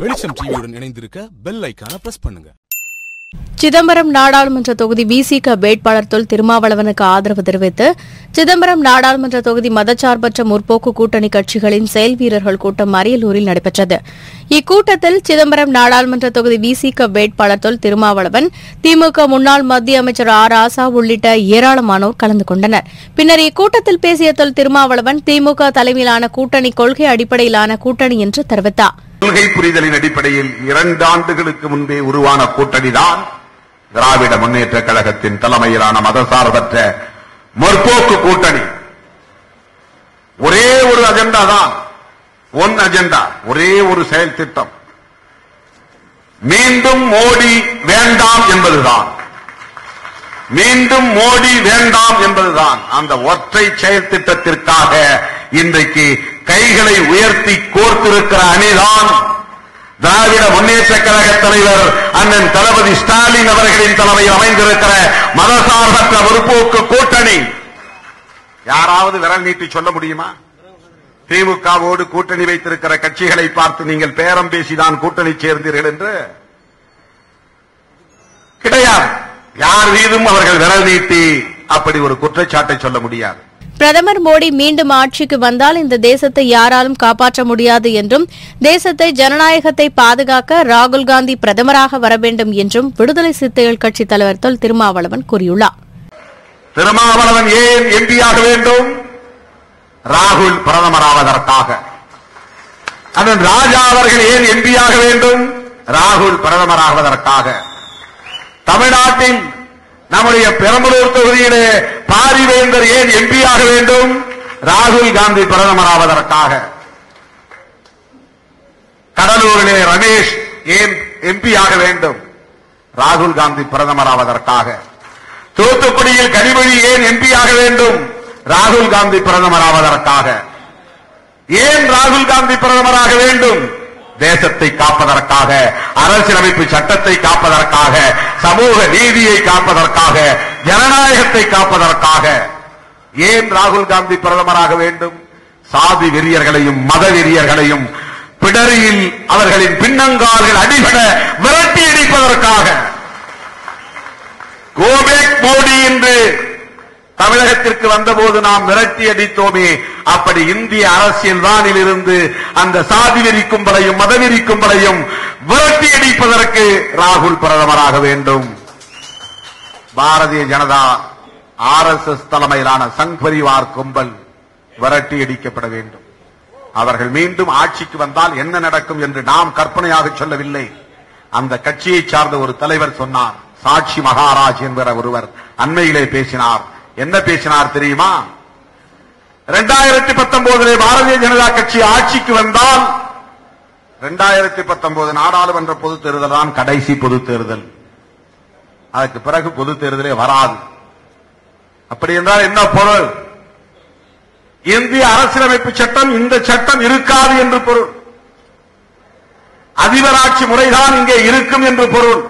வெளிச்சம் டிவியுடன் இணைந்திருக்க பெல் ஐக்கான பிரஸ் பண்ணுங்க. சிதம்பரம் நாடாளுமன்ற தொகுதி விசிக வேட்பாளர் தொல் திருமாவளவனுக்கு ஆதரவு தெரிவித்து சிதம்பரம் நாடாளுமன்ற தொகுதி மதச்சார்பற்ற முற்போக்கு கூட்டணி கட்சிகளின் செயல் வீரர்கள் கூட்டம் அரியலூரில் நடைபெற்றது. இக்கூட்டத்தில் சிதம்பரம் நாடாளுமன்ற தொகுதி விசிக வேட்பாளர் தொல் திருமாவளவன் திமுக முன்னாள் மத்திய அமைச்சர் ஆர் ஆசா உள்ளிட்ட ஏராளமானோர் கலந்து கொண்டனர். பின்னர் இக்கூட்டத்தில் பேசிய தொல் திருமாவளவன் திமுக தலைமையிலான கூட்டணி கொள்கை அடிப்படையிலான கூட்டணி என்று தெரிவித்தாா் கொள்கை புரிதலின் அடிப்படையில் இரண்டு ஆண்டுகளுக்கு முன்பே உருவான கூட்டணிதான் திராவிட முன்னேற்ற கழகத்தின் தலைமையிலான மதசார்பற்ற முற்போக்கு கூட்டணி. ஒரே ஒரு அஜெண்டா தான். ஒன் அஜெண்டா ஒரே ஒரு செயல் திட்டம். மீண்டும் மோடி வேண்டாம் என்பதுதான். மீண்டும் மோடி வேண்டாம் என்பதுதான். அந்த ஒற்றை செயல் திட்டத்திற்காக இன்றைக்கு கைகளை உயர்த்தி கோர்த்திருக்கிற அணிதான் திராவிட முன்னேற்ற கழக தலைவர் அண்ணன் தளபதி ஸ்டாலின் அவர்களின் தலைமையில் அமைந்திருக்கிற மதசார்பற்ற முற்போக்கு கூட்டணி. யாராவது விரல் நீட்டி சொல்ல முடியுமா? திமுகவோடு கூட்டணி வைத்திருக்கிற கட்சிகளை பார்த்து நீங்கள் பேரம் பேசிதான் கூட்டணி சேர்ந்தீர்கள் என்று? கிடையாது. யார் மீதும் அவர்கள் விரல் நீட்டி அப்படி ஒரு குற்றச்சாட்டை சொல்ல முடியாது. பிரதமர் மோடி மீண்டும் ஆட்சிக்கு வந்தால் இந்த தேசத்தை யாராலும் காப்பாற்ற முடியாது என்றும் தேசத்தை ஜனநாயகத்தை பாதுகாக்க ராகுல் காந்தி பிரதமராக வர வேண்டும் என்றும் விடுதலை சிறுத்தைகள் கட்சித் தலைவர் தொல் திருமாவளவன் கூறியுள்ளார். திருமாவளவன் ஏன் எம்பியாக வேண்டும்? ராகுல் பிரதமராவதற்காக. அதன் ராஜா அவர்கள் ஏன் எம்பியாக வேண்டும்? ராகுல் பிரதமராவதற்காக. தமிழ்நாட்டில் நம்முடைய பெரம்பலூர் தொகுதியிலே பாரிவேந்தர் ஏன் எம்பியாக வேண்டும்? ராகுல் காந்தி பிரதமராவதற்காக. கடலூரிலே ரமேஷ் ஏன் எம்பியாக வேண்டும்? ராகுல் காந்தி பிரதமராவதற்காக. தூத்துக்குடியில் கனிமொழி ஏன் எம்பியாக வேண்டும்? ராகுல் காந்தி பிரதமராவதற்காக. ஏன் ராகுல் காந்தி பிரதமராக வேண்டும்? தேசத்தை காப்பதற்காக அரசியலமைப்பு சட்டத்தை காப்பதற்காக சமூக நீதியை காப்பதற்காக ஜனநாயகத்தை காப்பதற்காக ஏன் ராகுல் காந்தி பிரதமராக வேண்டும்? சாதி வெறியர்களையும் மத வெறியர்களையும் பிடரியில் அவர்களின் பின்னங்கால்கள் அடிபட விரட்டி அடிப்பதற்காக கோபேக் மோடி என்று தமிழகத்திற்கு வந்தபோது நாம் விரட்டி அடித்தோமே அப்படி இந்திய அரசியல் தானில் இருந்து அந்த சாதி வெறி கும்பலையும் மதவெறி கும்பலையும் விரட்டி அடிப்பதற்கு ராகுல் பிரதமராக வேண்டும். Bharatiya Janata R S S தலைமையிலான சங் பரிவார் கும்பல் விரட்டி அடிக்கப்பட வேண்டும். அவர்கள் மீண்டும் ஆட்சிக்கு வந்தால் என்ன நடக்கும் என்று நாம் கற்பனையாக சொல்லவில்லை. அந்த கட்சியை சார்ந்த ஒரு தலைவர் சொன்னார் சாட்சி மகாராஜ் என்கிற ஒருவர் அண்மையிலே பேசினார். என்ன பேசினார் தெரியுமா? இரண்டாயிரத்தி பத்தொன்பதிலே பாரதிய ஜனதா கட்சி ஆட்சிக்கு வந்தால் இரண்டாயிரத்தி பத்தொன்பது நாடாளுமன்ற பொதுத் தேர்தல் தான் கடைசி பொதுத் தேர்தல். அதற்கு பிறகு பொது தேர்தலே வராது. அப்படி என்றால் என்ன பொருள்? இந்திய அரசியலமைப்பு சட்டம் இந்த சட்டம் இருக்காது என்று பொருள். அதிபராட்சி முறைதான் இங்கே இருக்கும் என்று பொருள்.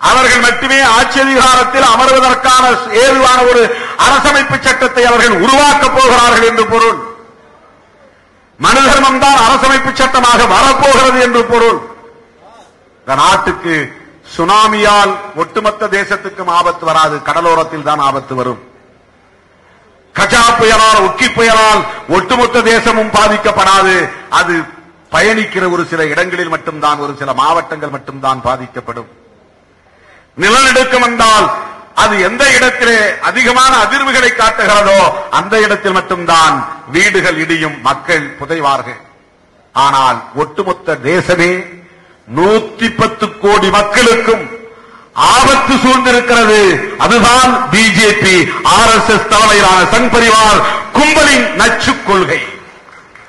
அவர்கள் மட்டுமே ஆட்சி அதிகாரத்தில் அமர்வதற்கான ஏதுவான ஒரு அரசமைப்பு சட்டத்தை அவர்கள் உருவாக்கப் போகிறார்கள் என்று பொருள். மனு தர்மம் தான் அரசமைப்பு சட்டமாக வரப்போகிறது என்று பொருள். இந்த நாட்டுக்கு சுனாமியால் ஒட்டுமொத்த தேசத்துக்கும் ஆபத்து வராது. கடலோரத்தில் தான் ஆபத்து வரும். கஜா புயலால் உக்கி புயலால் ஒட்டுமொத்த தேசமும் பாதிக்கப்படாது. அது பயணிக்கிற ஒரு சில இடங்களில் மட்டும்தான் ஒரு சில மாவட்டங்கள் மட்டும்தான் பாதிக்கப்படும். நிலநடுக்கம் வந்தால் அது எந்த இடத்திலே அதிகமான அதிர்வுகளை காட்டுகிறதோ அந்த இடத்தில் மட்டும்தான் வீடுகள் இடியும் மக்கள் புதைவார்கள். ஆனால் ஒட்டுமொத்த தேசமே நூத்தி பத்து கோடி மக்களுக்கும் ஆபத்து சூழ்ந்திருக்கிறது. அதுதான் பிஜேபி ஆர் எஸ் எஸ் தலைமையிலான சங் பரிவார் கும்பலின் நச்சு கொள்கை.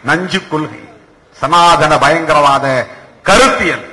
நஞ்சு கொள்கை. சனாதன பயங்கரவாத கருத்தியல்.